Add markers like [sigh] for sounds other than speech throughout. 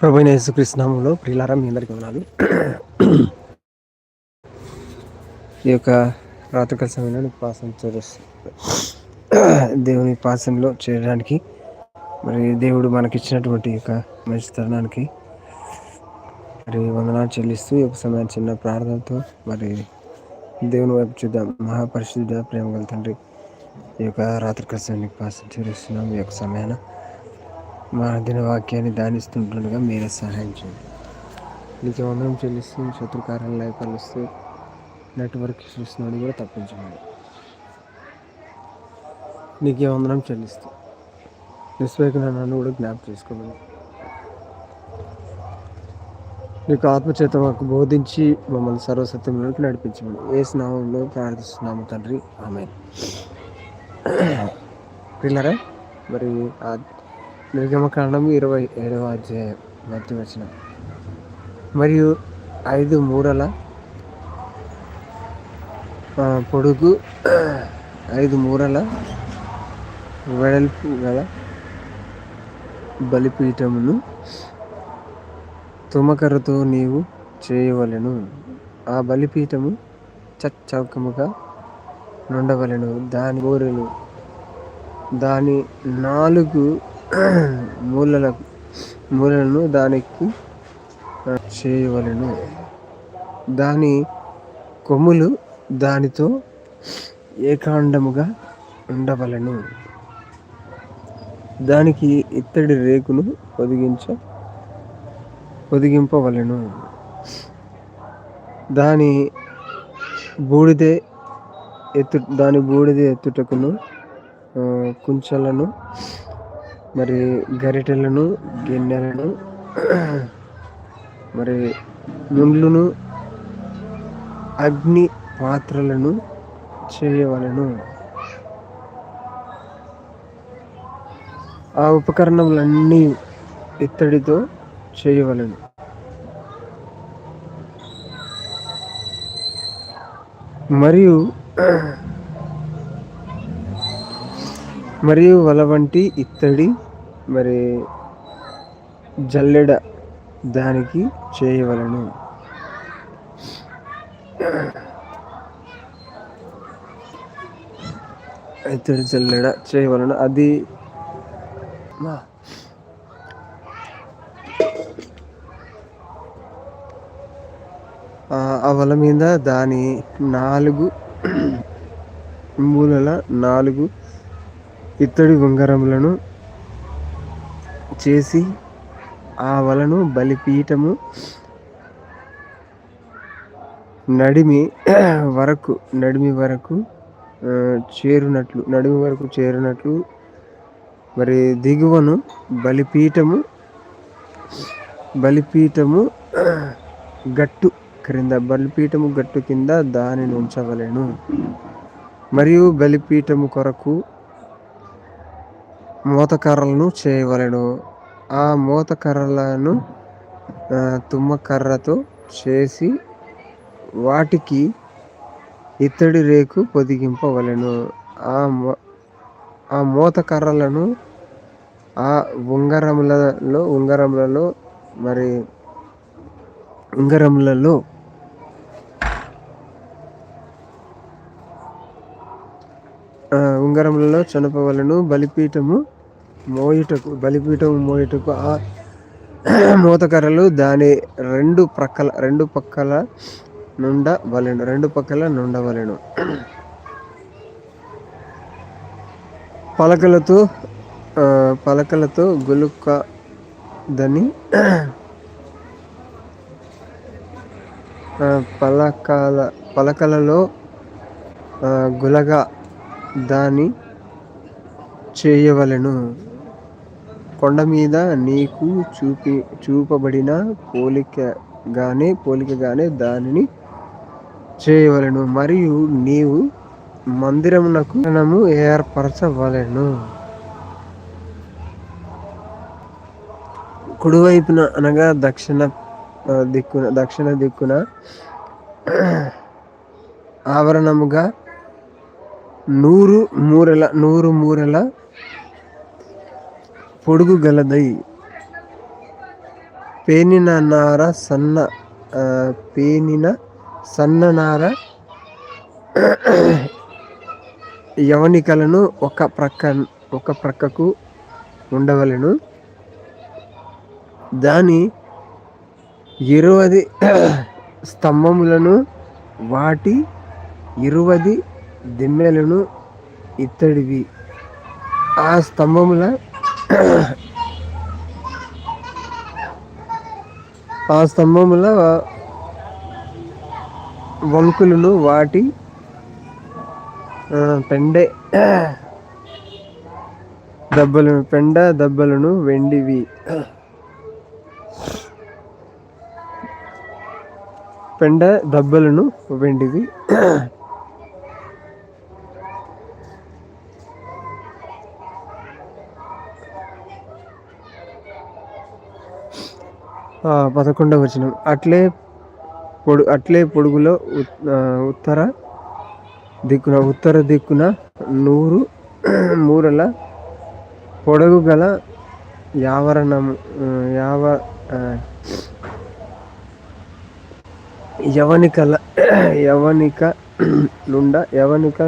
ప్రభు యేసుకృష్ణంలో ప్రియులారా మీ అందరికీ ఉన్నాను ఈ యొక్క రాత్రికాల సమయంలో పాసం చేస్తుంది దేవుని పాసంలో చేయడానికి మరి దేవుడు మనకిచ్చినటువంటి యొక్క మంచి తరుణానికి మరి వందనాలు చెల్లిస్తూ ఈ యొక్క సమయాన్ని చిన్న ప్రార్థనతో మరి దేవుని వైపు చూద్దాం. మహాపరిశుద్ధ ప్రేమ గల తండ్రి ఈ యొక్క రాత్రికాల సమయానికి పాసం చేరుస్తున్నాం ఈ యొక్క సమయాన్ని మా దిన వాక్యాన్ని ధ్యానిస్తుంటుండగా మీరే సహాయం చేయండి. నీకు వందనం చెల్లిస్తూ శత్రుకారాలు కలుస్తూ నెట్వర్క్ చూస్తున్నాడు కూడా తప్పించమని నీకే వందనం చెల్లిస్తూ నిస్వేక నన్ను కూడా జ్ఞాపం చేసుకోమని. నీకు ఆత్మచేత మాకు బోధించి మమ్మల్ని సర్వసత్యంలోకి నడిపించమని. ఏ స్నామంలో ప్రార్థిస్తున్నాము తండ్రి. ఆమె పిల్లరా మరి నిర్గమకాండం ఇరవై ఏడవ అధ్యాయం మొదటి వచ్చిన మరియు ఐదు మూడల పొడుగు ఐదు మూరల వెడల్పు గల బలిపీఠమును తుమకరతో నీవు చేయవలెను. ఆ బలిపీఠము చచ్చౌకముగా నుండవలెను. దాని గోరెలు దాని నాలుగు మూలల మూలలను దానికి చేయవలను. దాని కొమ్ములు దానితో ఏకాండముగా ఉండవలను. దానికి ఇత్తడి రేకును పొదిగించ పొదిగింపవలను. దాని బూడిదే ఎత్తు దాని బూడిద ఎత్తుటకును కుంచలను మరి గరిటెలను గిన్నెలను మరి ముండ్లును అగ్ని పాత్రలను చేయవలను. ఆ ఉపకరణములన్నీ ఇత్తడితో చేయవలను. మరియు మరియు వల వంటి ఇత్తడి మరి జల్లెడ దానికి చేయవలను. ఇత్తడి జల్లెడ చేయవలను. అది ఆ వల మీద దాని నాలుగు మూలల నాలుగు ఇత్తడి ఉంగరములను చేసి ఆ వలను బలిపీఠము నడిమి వరకు నడిమి వరకు చేరునట్లు నడిమి వరకు చేరినట్లు మరి దిగువను బలిపీఠము బలిపీఠము గట్టు క్రింద బలిపీఠము గట్టు కింద దానిని ఉంచవలెను. మరియు బలిపీఠము కొరకు మోతకర్రలను చేయవలెను. ఆ మోతకర్రలను తుమ్మకర్రతో చేసి వాటికి ఇత్తడి రేకు పొదిగింపవలెను. ఆ ఆ మోతకర్రలను ఆ ఉంగరములలో ఉంగరములలో మరి ఉంగరములలో ఉంగరములలో చనపవలను. బలిపీఠము మోయుటకు బలిపీఠం మోయుటకు ఆ మూతకర్రలు దాని రెండు ప్రక్కల రెండు పక్కల నుండవలెను రెండు పక్కల నుండవలెను పలకలతో పలకలతో గులుక్కదని పలకల పలకలలో గులగా దాని చేయవలెను. కొండ మీద నీకు చూపి చూపబడిన పోలికగానే పోలికగానే దానిని చేయవలను. మరియు నీవు మందిరమునకు ఏర్పరచవలెను. కుడివైపున అనగా దక్షిణ దిక్కున దక్షిణ దిక్కున ఆవరణముగా నూరు మూరెల నూరు మూరెల పొడుగు గలదై పేనిన నార సన్న పేనిన సన్న నార యవనికలను ఒక ప్రక్క ఒక ప్రక్కకు ఉండవలను. దాని ఇరువది స్తంభములను వాటి ఇరువది దిమ్మెలను ఇత్తడివి. ఆ స్తంభముల ఆ స్తంభముల వంకులను వాటి పెండె దెబ్బలను పెండ దెబ్బలను వెండివి. పెండ దెబ్బలను వెండివి. పదకొండవ వచనం. అట్లే పొడు అట్లే పొడుగులో ఉత్తర దిక్కున ఉత్తర దిక్కున నూరు మూరల పొడవు గల యావరణము యావ యవనికల యవనిక నుండ యవనిక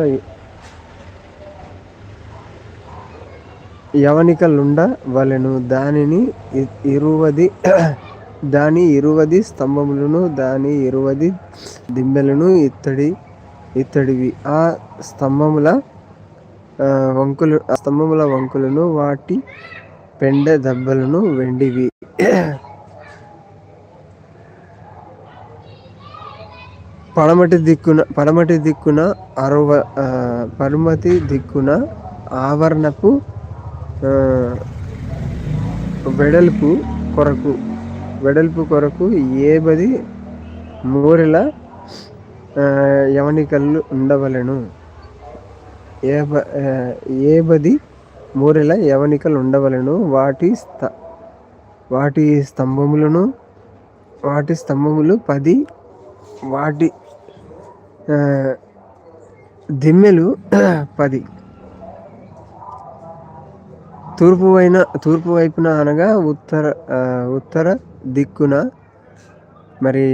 యవనికలుండ వలెను దానిని ఇరువది దాని ఇరువది స్తంభములను దాని ఇరువది దిమ్మెలను ఇత్తడి ఇత్తడివి. ఆ స్తంభముల వంకులు ఆ స్తంభముల వంకులను వాటి పెండ దెబ్బలను వెండివి. పడమటి దిక్కున పడమటి దిక్కున అరవ పడమటి దిక్కున ఆవరణపు వెడల్పు కొరకు వెడల్పు కొరకు ఏ బది మూరెల యవనికలు ఉండవలను. ఏ పది మూరెల యవనికలు ఉండవలను. వాటి స్త వాటి స్తంభములను వాటి స్తంభములు పది వాటి దిమ్మెలు పది. తూర్పు వైన తూర్పు వైపున అనగా ఉత్తర ఉత్తర దిక్కున మరి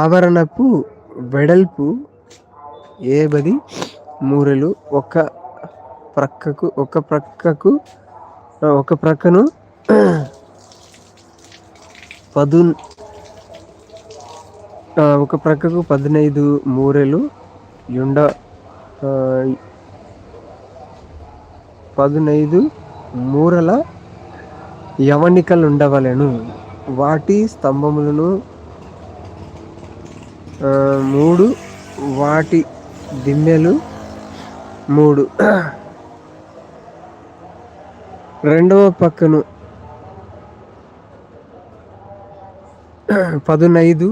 ఆవరణపు వెడల్పు ఏబది మూరలు ఒక ప్రక్కకు ఒక ప్రక్కకు ఒక ప్రక్కను పదు ఒక ప్రక్కకు పదినైదు మూరెలు యుండ పదునైదు మూరల యవనికలుండవలెను. వాటి స్తంభములను మూడు వాటి దిమ్మెలు మూడు. రెండవ పక్కను పదునైదు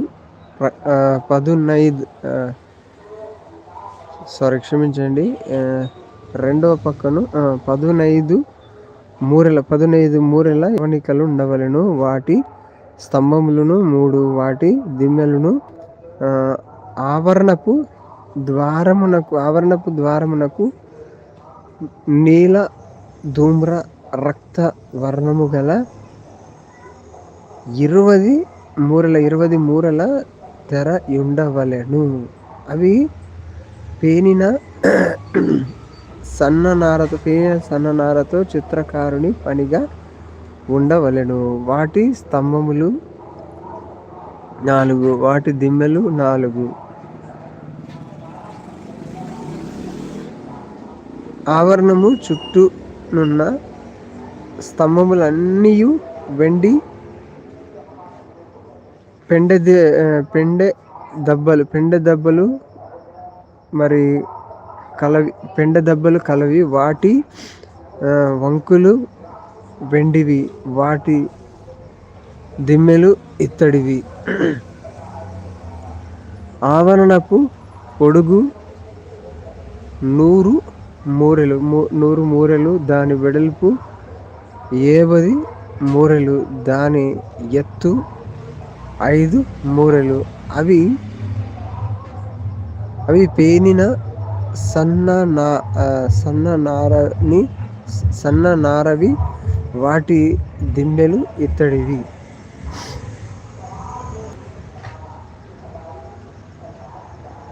పదునైదు సారీ క్షమించండి రెండవ పక్కను పదునైదు మూరెల పదునైదు మూరెల యవనికలు ఉండవలను. వాటి స్తంభములను మూడు వాటి దిమ్మెలను ఆవరణపు ద్వారమునకు ఆవరణపు ద్వారమునకు నీల ధూమ్ర రక్త వర్ణము గల ఇరవది మూరల ఇరవై మూరల తెర ఉండవలెను. అవి పేనిన సన్న నారతో సన్ననారతో సన్న నారతో చిత్రకారుని పనిగా ఉండవలెను. వాటి స్తంభములు నాలుగు వాటి దిమ్మెలు నాలుగు. ఆవరణము చుట్టూనున్న స్తంభములన్నీ వెండి పెండె పెండె దెబ్బలు పెండె దెబ్బలు మరి కలవి పెండ దెబ్బలు కలవి. వాటి వంకులు వెండివి. వాటి దిమ్మెలు ఇత్తడివి. ఆవరణపు పొడుగు నూరు మూరెలు నూరు మూరెలు. దాని వెడల్పు ఏబది మూరెలు. దాని ఎత్తు ఐదు మూరెలు. అవి అవి పేనిన సన్న నా సన్న నారని సన్న నారవి వాటి దిండెలు ఇత్తడివి.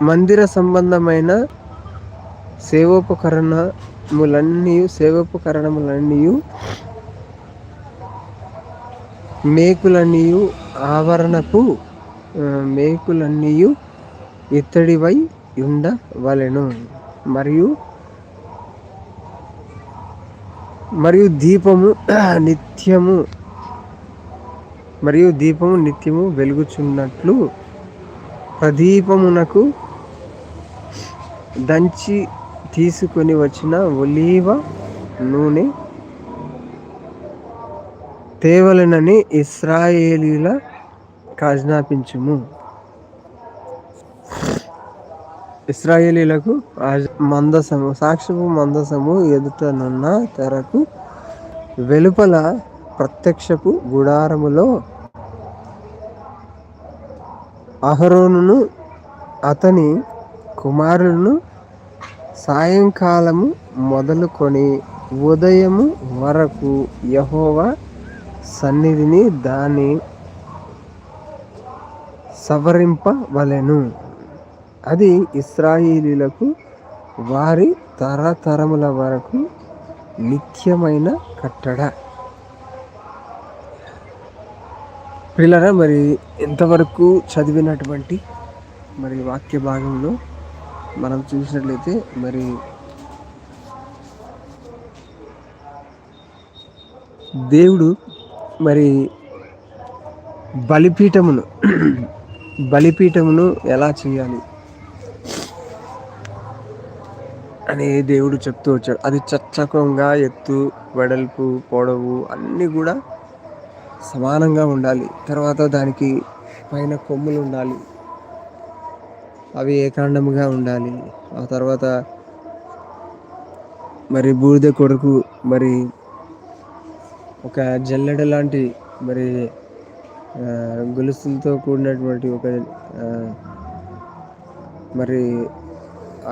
మందిర సంబంధమైన సేవోపకరణములన్నీ సేవోపకరణములన్నీ మేకులన్నీ ఆవరణకు మేకులన్నీ ఇత్తడివై ఉండవలెను మరియు మరియు దీపము [clears throat] నిత్యము మరియు దీపము నిత్యము వెలుగుచున్నట్లు ప్రదీపమునకు దంచి తీసుకొని వచ్చిన ఒలీవ నూనె తేవలనని ఇస్రాయేలీల కాజ్ఞాపించుము ఇస్రాయేలీలకు మందసము సాక్షిపు మందసము ఎదుటనున్న తెరకు వెలుపల ప్రత్యక్షపు గుడారములో అహరోనును అతని కుమారులను సాయంకాలము మొదలుకొని ఉదయము వరకు యహోవా సన్నిధిని దాన్ని సవరింపవలెను. అది ఇస్రాయిలీలకు వారి తరతరముల వరకు నిత్యమైన కట్టడ. పిల్లరా మరి ఇంతవరకు చదివినటువంటి మరి వాక్య భాగంలో మనం చూసినట్లయితే మరి దేవుడు మరి బలిపీఠమును బలిపీఠమును ఎలా చేయాలి? అని దేవుడు చెప్తూ వచ్చాడు. అది చచ్చకంగా ఎత్తు వెడల్పు పొడవు అన్నీ కూడా సమానంగా ఉండాలి. తర్వాత దానికి పైన కొమ్ములు ఉండాలి. అవి ఏకాండముగా ఉండాలి. ఆ తర్వాత మరి బూడిద కొడుకు మరి ఒక జల్లెడ లాంటి మరి గొలుసులతో కూడినటువంటి ఒక మరి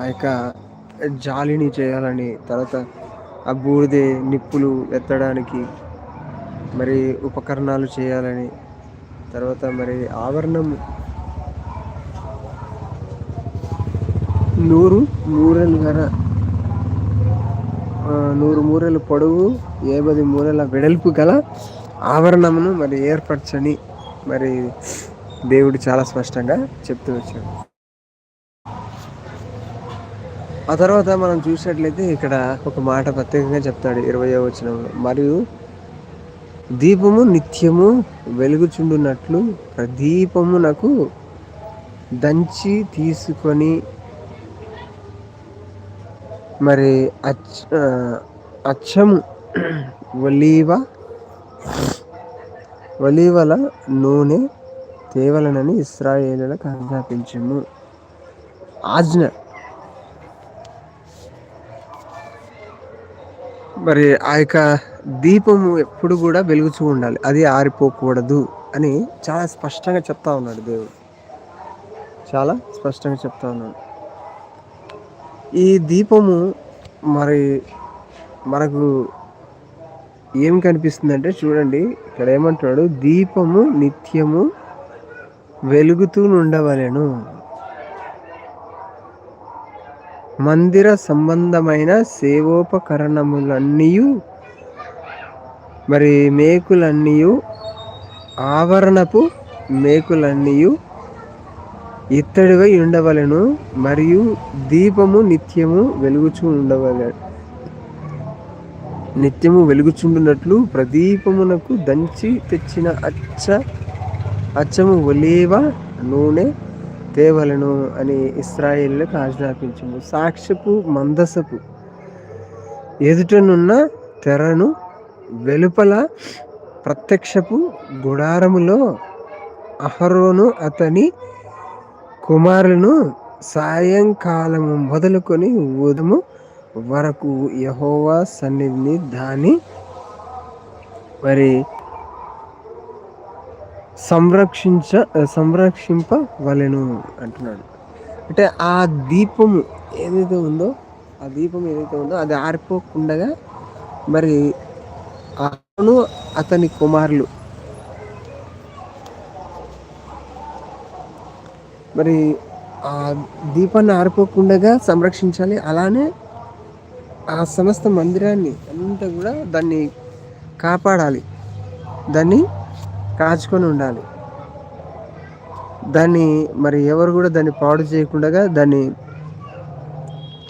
ఆ యొక్క జాలిని చేయాలని తర్వాత ఆ బూడిదే నిప్పులు ఎత్తడానికి మరి ఉపకరణాలు చేయాలని తర్వాత మరి ఆవరణం నూరు మూరలు గల నూరు మూరెల పొడవు ఏబది మూరెల వెడల్పు గల ఆవరణమును మరి ఏర్పరచని మరి దేవుడు చాలా స్పష్టంగా చెప్తూ వచ్చాడు. ఆ తర్వాత మనం చూసినట్లయితే ఇక్కడ ఒక మాట ప్రత్యేకంగా చెప్తాడు ఇరవై వచనంలో. మరియు దీపము నిత్యము వెలుగుచుండునట్లు ప్రదీపమునకు దంచి తీసుకొని మరి అచ్ అచ్చము ఒలీవ ఒలీవల నూనె తేవలనని ఇస్రాయేలులకు ఆజ్ఞాపించము. ఆజ్ఞ మరి ఆ యొక్క దీపము ఎప్పుడు కూడా వెలుగుచూ ఉండాలి. అది ఆరిపోకూడదు అని చాలా స్పష్టంగా చెప్తా ఉన్నాడు దేవుడు. చాలా స్పష్టంగా చెప్తా ఉన్నాడు. ఈ దీపము మరి మనకు ఏం కనిపిస్తుందంటే చూడండి ఇక్కడ ఏమంటున్నాడు దీపము నిత్యము వెలుగుతూ ఉండవలను మందిర సంబంధమైన సేవోపకరణములన్నీ మరి మేకులన్నీ ఆవరణపు మేకులన్నీ ఇత్తడివై ఉండవలను మరియు దీపము నిత్యము వెలుగుచూ ఉండవల నిత్యము వెలుగుచుండునట్లు ప్రదీపమునకు దంచి తెచ్చిన అచ్చ అచ్చము ఒలేవ నూనె తేవలను అని ఇస్రాయిల్లకు ఆజ్ఞాపించము సాక్ష్యపు మందసపు ఎదుటనున్న తెరను వెలుపల ప్రత్యక్షపు గుడారములో అహరోను అతని కుమారులను సాయంకాలము మొదలుకొని ఉదము వరకు యహోవా సన్నిధిని దాని మరి సంరక్షించ సంరక్షింపవలెను అంటున్నాడు. అంటే ఆ దీపము ఏదైతే ఉందో ఆ దీపం ఏదైతే ఉందో అది ఆరిపోకుండా మరి అతను అతని కుమారులు. మరి ఆ దీపాన్ని ఆరిపోకుండా సంరక్షించాలి. అలానే ఆ సమస్త మందిరాన్ని అంతా కూడా దాన్ని కాపాడాలి. దాన్ని కాచుకొని ఉండాలి. దాన్ని మరి ఎవరు కూడా దాన్ని పాడు చేయకుండా దాన్ని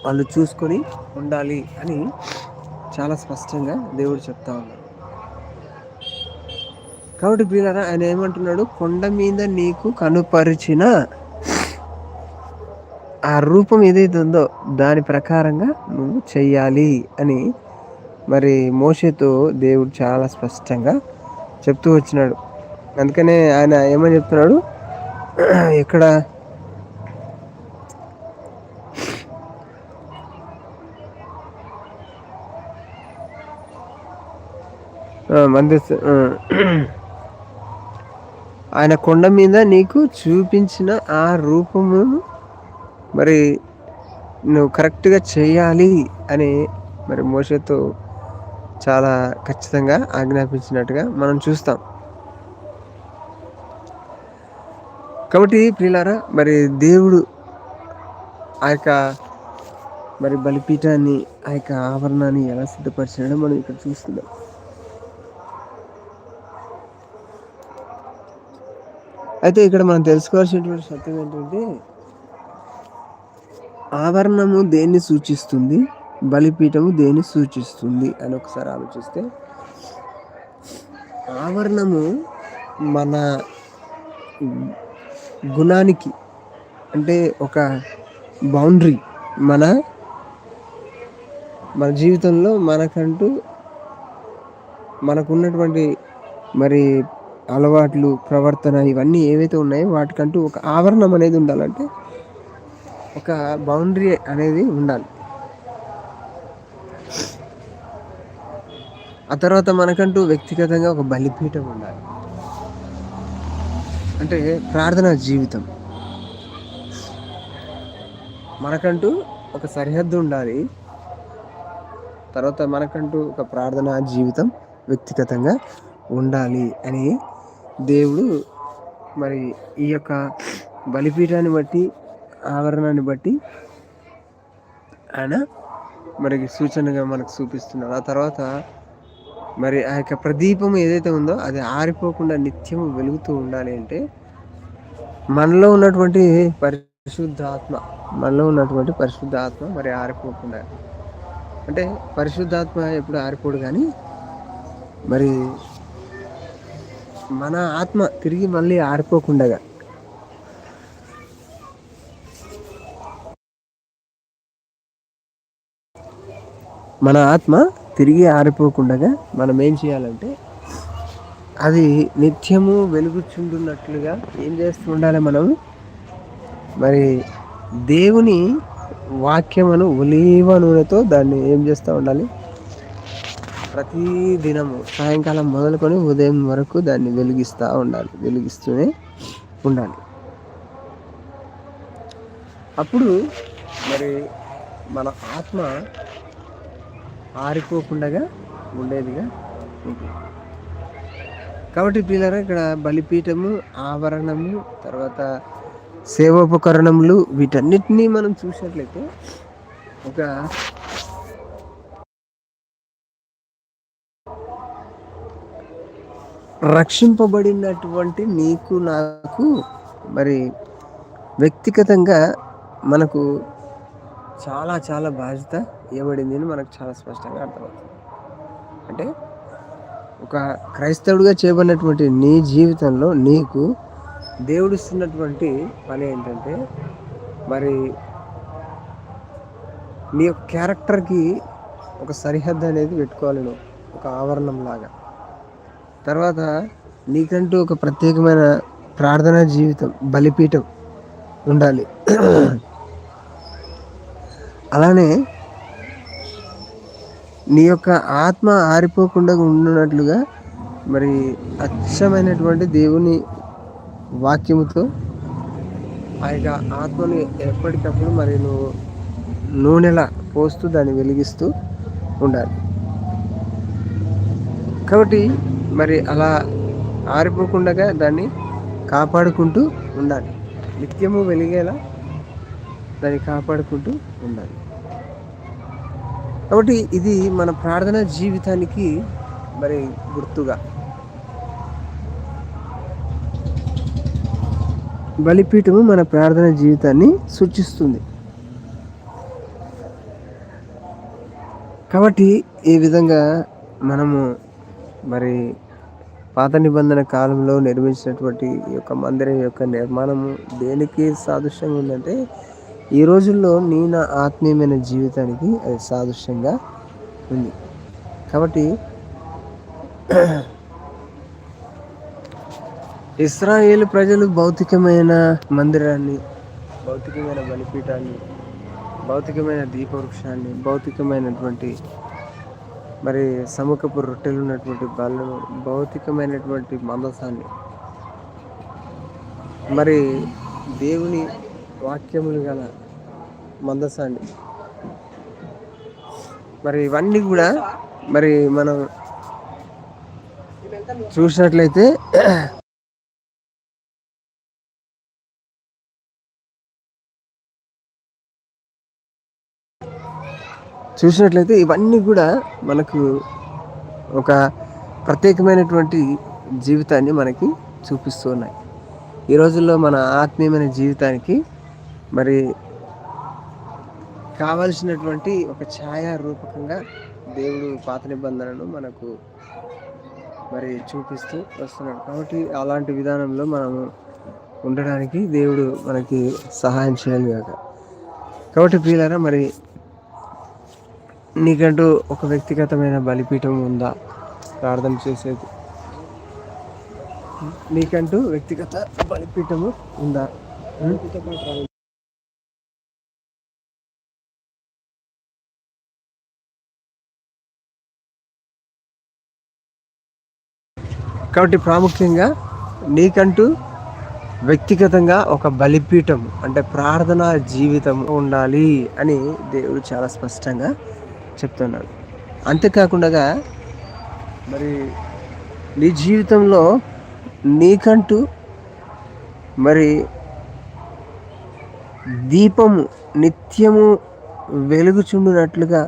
వాళ్ళు చూసుకొని ఉండాలి అని చాలా స్పష్టంగా దేవుడు చెప్తా ఉన్నాడు. కాబట్టి ప్రియులారా ఆయన ఏమంటున్నాడు? కొండ మీద నీకు కనుపరిచిన ఆ రూపం ఏదైతే ఉందో దాని ప్రకారంగా నువ్వు చెయ్యాలి అని మరి మోషతో దేవుడు చాలా స్పష్టంగా చెప్తూ వచ్చినాడు. అందుకనే ఆయన ఏమని చెప్తున్నాడు? ఇక్కడ మంది ఆయన కొండ మీద నీకు చూపించిన ఆ రూపము మరి నువ్వు కరెక్ట్గా చేయాలి అని మరి మోసతో చాలా ఖచ్చితంగా ఆజ్ఞాపించినట్టుగా మనం చూస్తాం. కాబట్టి ప్రియులారా మరి దేవుడు ఆ యొక్క మరి బలిపీఠాన్ని ఆ యొక్క ఆవరణాన్ని ఎలా సిద్ధపరిచాడో మనం ఇక్కడ చూస్తున్నాం. అయితే ఇక్కడ మనం తెలుసుకోవాల్సినటువంటి సత్యం ఏంటంటే ఆవరణము దేన్ని సూచిస్తుంది? బలిపీఠము దేన్ని సూచిస్తుంది? అని ఒకసారి ఆలోచిస్తే ఆవరణము మన గుణానికి అంటే ఒక బౌండరీ మన మన జీవితంలో మనకంటూ మనకున్నటువంటి మరి అలవాట్లు ప్రవర్తన ఇవన్నీ ఏవైతే ఉన్నాయో వాటికంటూ ఒక ఆవరణం అనేది ఉండాలంటే ఒక బౌండరీ అనేది ఉండాలి. ఆ తర్వాత మనకంటూ వ్యక్తిగతంగా ఒక బలిపీఠం ఉండాలి. అంటే ప్రార్థన జీవితం. మనకంటూ ఒక సరిహద్దు ఉండాలి. తర్వాత మనకంటూ ఒక ప్రార్థనా జీవితం వ్యక్తిగతంగా ఉండాలి అని దేవుడు మరి ఈ యొక్క బలిపీఠాన్ని బట్టి ఆవరణాన్ని బట్టి ఆయన మనకి సూచనగా మనకు చూపిస్తున్నారు ఆ తర్వాత మరి ఆ యొక్క ప్రదీపం ఏదైతే ఉందో అది ఆరిపోకుండా నిత్యము వెలుగుతూ ఉండాలి అంటే మనలో ఉన్నటువంటి పరిశుద్ధాత్మ మనలో ఉన్నటువంటి పరిశుద్ధాత్మ మరి ఆరిపోకుండా. అంటే పరిశుద్ధాత్మ ఎప్పుడు ఆరిపోడు కానీ మరి మన ఆత్మ తిరిగి మళ్ళీ ఆరిపోకుండగా. మన ఆత్మ తిరిగి ఆరిపోకుండా మనం ఏం చేయాలంటే అది నిత్యము వెలుగుచుండున్నట్లుగా ఏం చేస్తూ ఉండాలి మనం? మరి దేవుని వాక్యమును ఒలీవ నూనెతో దాన్ని ఏం చేస్తూ ఉండాలి? ప్రతి దినము సాయంకాలం మొదలుకొని ఉదయం వరకు దాన్ని వెలిగిస్తూ ఉండాలి వెలిగిస్తూనే ఉండాలి. అప్పుడు మరి మన ఆత్మ ఆరిపోకుండా ఉండేదిగా. ఉంటుంది కాబట్టి పిల్లరా ఇక్కడ బలిపీఠము ఆవరణము తర్వాత సేవోపకరణములు వీటన్నిటినీ మనం చూసినట్లయితే ఒక రక్షింపబడినటువంటి నీకు నాకు మరి వ్యక్తిగతంగా మనకు చాలా చాలా బాధ్యత. ఇవ్వబడింది అని మనకు చాలా స్పష్టంగా అర్థమవుతుంది. అంటే ఒక క్రైస్తవుడిగా చేయబడినటువంటి నీ జీవితంలో నీకు దేవుడిస్తున్నటువంటి పని ఏంటంటే మరి నీ యొక్క క్యారెక్టర్కి ఒక సరిహద్దు అనేది పెట్టుకోవాలి నువ్వు ఒక ఆవరణం లాగా. తర్వాత నీకంటూ ఒక ప్రత్యేకమైన ప్రార్థనా జీవితం బలిపీఠం ఉండాలి. అలానే నీ యొక్క ఆత్మ ఆరిపోకుండా ఉన్నట్లుగా మరి అచ్చమైనటువంటి దేవుని వాక్యముతో ఆ యొక్క ఆత్మని ఎప్పటికప్పుడు మరి నువ్వు నూనెలా పోస్తూ దాన్ని వెలిగిస్తూ ఉండాలి. కాబట్టి మరి అలా ఆరిపోకుండా దాన్ని కాపాడుకుంటూ ఉండాలి. నిత్యము వెలిగేలా దాన్ని కాపాడుకుంటూ ఉండాలి. కాబట్టి ఇది మన ప్రార్థన జీవితానికి మరి గుర్తుగా. బలిపీఠము మన ప్రార్థన జీవితాన్ని సూచిస్తుంది. కాబట్టి ఈ విధంగా మనము మరి పాత నిబంధన కాలంలో నిర్మించినటువంటి ఈ యొక్క మందిరం యొక్క నిర్మాణము దేనికి సాదృశ్యంగా ఉందంటే ఈ రోజుల్లో నీ నా ఆత్మీయమైన జీవితానికి అది సాదృశ్యంగా ఉంది. కాబట్టి ఇస్రాయేల్ ప్రజలు భౌతికమైన మందిరాన్ని భౌతికమైన బలిపీఠాన్ని భౌతికమైన దీపవృక్షాన్ని భౌతికమైనటువంటి మరి సముఖపు రొట్టెలు ఉన్నటువంటి బలను భౌతికమైనటువంటి మందసాన్ని మరి దేవుని వాక్యములు గల మందసాన్ని. మరి ఇవన్నీ కూడా మరి మనం చూసినట్లయితే చూసినట్లయితే ఇవన్నీ కూడా మనకు ఒక ప్రత్యేకమైనటువంటి జీవితాన్ని మనకి చూపిస్తూ ఉన్నాయి. ఈ రోజుల్లో మన ఆత్మీయమైన జీవితానికి మరి కావలసినటువంటి ఒక ఛాయా రూపకంగా దేవుడు పాత నిబంధనను మనకు మరి చూపిస్తూ వస్తున్నాడు. కాబట్టి అలాంటి విధానంలో మనము ఉండడానికి దేవుడు మనకి సహాయం చేయాలి కాక కాబట్టి ప్రియులారా మరి నీకంటూ ఒక వ్యక్తిగతమైన బలిపీఠం ఉందా? ప్రార్థన చేసేది. నీకంటూ వ్యక్తిగత బలిపీఠము ఉందా? కాబట్టి ప్రాముఖ్యంగా నీకంటూ వ్యక్తిగతంగా ఒక బలిపీఠం అంటే ప్రార్థనా జీవితం ఉండాలి అని దేవుడు చాలా స్పష్టంగా చెప్తున్నాడు. అంతేకాకుండా మరి నీ జీవితంలో నీకంటూ మరి దీపము నిత్యము వెలుగుచుండునట్లుగా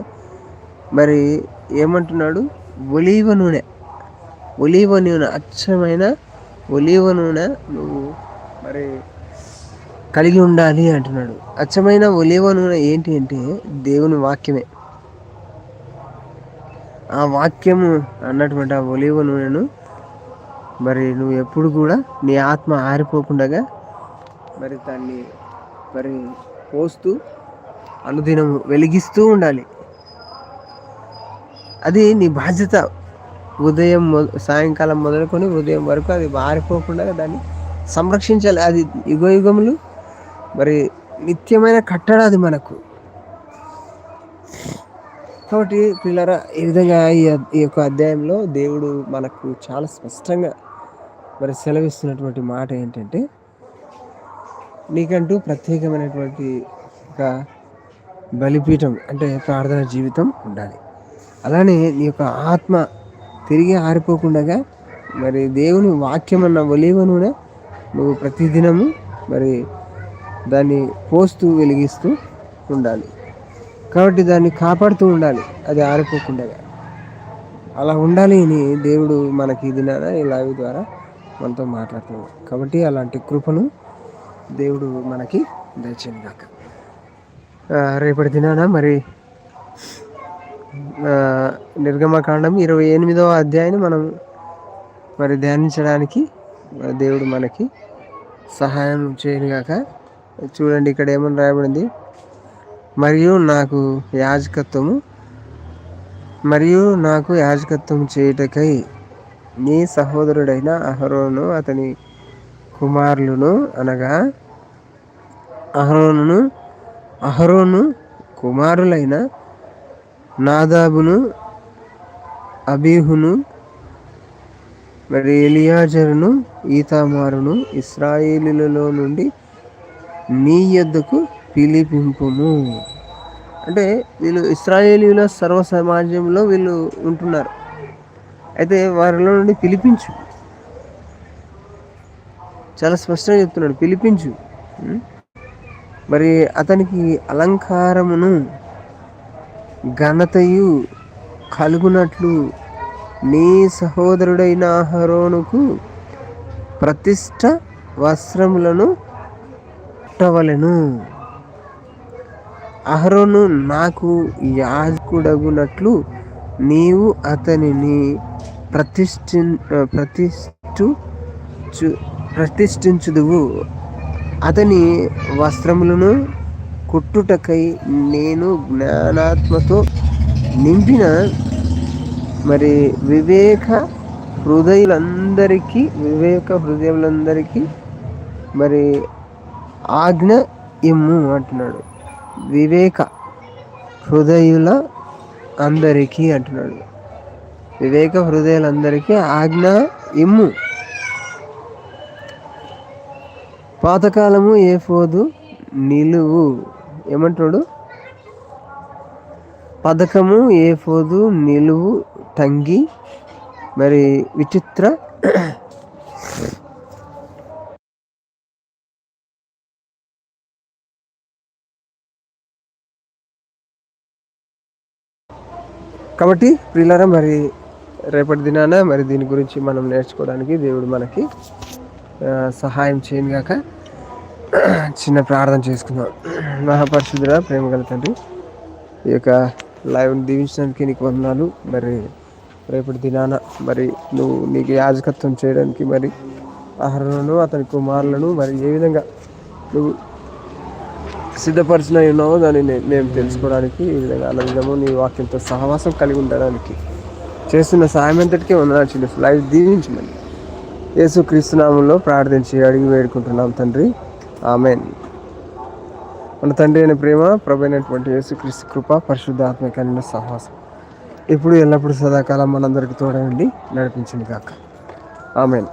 మరి ఏమంటున్నాడు? ఒలీవ నూనె. ఒలీవ నూనె అచ్చమైన ఒలీవ నూనె నువ్వు మరి కలిగి ఉండాలి అంటున్నాడు. అచ్చమైన ఒలీవ నూనె ఏంటి అంటే దేవుని వాక్యమే. ఆ వాక్యము అన్నటువంటి ఆ ఒలివ నూనెను మరి నువ్వు ఎప్పుడు కూడా నీ ఆత్మ ఆరిపోకుండా మరి దాన్ని మరి పోస్తూ అనుదినము వెలిగిస్తూ ఉండాలి. అది నీ బాధ్యత. ఉదయం సాయంకాలం మొదలుకొని ఉదయం వరకు అది మారిపోకుండా దాన్ని సంరక్షించాలి. అది యుగ యుగములు. మరి నిత్యమైన కట్టడ అది మనకు. కాబట్టి పిల్లరా ఈ విధంగా ఈ యొక్క అధ్యాయంలో దేవుడు మనకు చాలా స్పష్టంగా మరి సెలవిస్తున్నటువంటి మాట ఏంటంటే నీకంటూ ప్రత్యేకమైనటువంటి ఒక బలిపీఠం అంటే ప్రార్థన జీవితం ఉండాలి. అలానే నీ యొక్క ఆత్మ తిరిగి ఆరిపోకుండగా మరి దేవుని వాక్యం అన్న ఒలివ నూనె నువ్వు ప్రతిదినము మరి దాన్ని పోస్తూ వెలిగిస్తూ ఉండాలి. కాబట్టి దాన్ని కాపాడుతూ ఉండాలి. అది ఆరిపోకుండా అలా ఉండాలి అని దేవుడు మనకి ఇది ఈ లైవ్ ద్వారా మనతో మాట్లాడుతున్నాడు. కాబట్టి అలాంటి కృపను దేవుడు మనకి దయచేయగాక రేపటి దినాన మరి నిర్గమకాండం ఇరవై ఎనిమిదవ అధ్యాయాన్ని మనం మరి ధ్యానించడానికి దేవుడు మనకి సహాయం చేయనుగాక. చూడండి ఇక్కడ ఏమని రాయబడింది? మరియు నాకు యాజకత్వము మరియు నాకు యాజకత్వం చేయుటకై నీ సహోదరుడైన అహరోను అతని కుమారులను అనగా అహరోను అహరోను కుమారులైన నాదాబును అబీహును మరి ఎలియాజరును ఈతామారును ఇస్రాయేలీలలో నుండి నీ యొద్దకు పిలిపింపుము. అంటే వీళ్ళు ఇస్రాయేలీల సర్వ సమాజంలో వీళ్ళు ఉంటున్నారు. అయితే వారిలో నుండి పిలిపించు. చాలా స్పష్టంగా చెప్తున్నాడు పిలిపించు. మరి అతనికి అలంకారమును ఘనతయు కలుగునట్లు నీ సహోదరుడైన హరోనుకు ప్రతిష్ట వస్త్రములను పుట్టవలెను అహరోను నాకు యాజకుడగునట్లు నీవు అతనిని ప్రతిష్ఠి ప్రతిష్ఠు ప్రతిష్ఠించుదువు. అతని వస్త్రములను కుట్టుటకై నేను జ్ఞానాత్మతో నింపిన మరి వివేక హృదయులందరికీ వివేక హృదయులందరికీ మరి ఆజ్ఞ ఇమ్ము అంటున్నాడు. వివేక హృదయుల అందరికీ అంటున్నాడు. వివేక హృదయులందరికీ ఆజ్ఞ ఇమ్ము. పాతకాలము ఏ ఫోదు నిలువు. ఏమంటాడు పథకము ఏ ఫోదు నిలువు టంగి మరి విచిత్ర కాబట్టి ప్రిల్లరా మరి రేపటి దినాన మరి దీని గురించి మనం నేర్చుకోవడానికి దేవుడు మనకి సహాయం చేయను గాక చిన్న ప్రార్థన చేసుకుందాం. మహాపరిశుద్ధుడ ప్రేమ గల తండ్రి ఈ యొక్క లైవ్ని దీవించడానికి నీకు వందనాలు. మరి రేపటి దినాన మరి నువ్వు నీకు యాజకత్వం చేయడానికి మరి ఆహారాలను అతని కుమారులను మరి ఏ విధంగా నువ్వు సిద్ధపరిచిన ఉన్నావో దాన్ని మేము తెలుసుకోవడానికి ఈ విధంగా ఆనందము నీ వాక్యంతో సహవాసం కలిగి ఉండడానికి చేస్తున్న సాయం అంతటికే వందనాలు చిన్న లైవ్ దీవించమని యేసు క్రీస్తునామంలో ప్రార్థించి అడిగి వేడుకుంటున్నాం తండ్రి. ఆమెన్. మన తండ్రి అయిన ప్రేమ ప్రభైనటువంటి యేసుక్రీస్తు కృప పరిశుద్ధాత్మ సహవాసం. ఇప్పుడు ఎల్లప్పుడూ సదాకాలం మనందరికీ తోడండి నడిపించింది కాక ఆమెన్.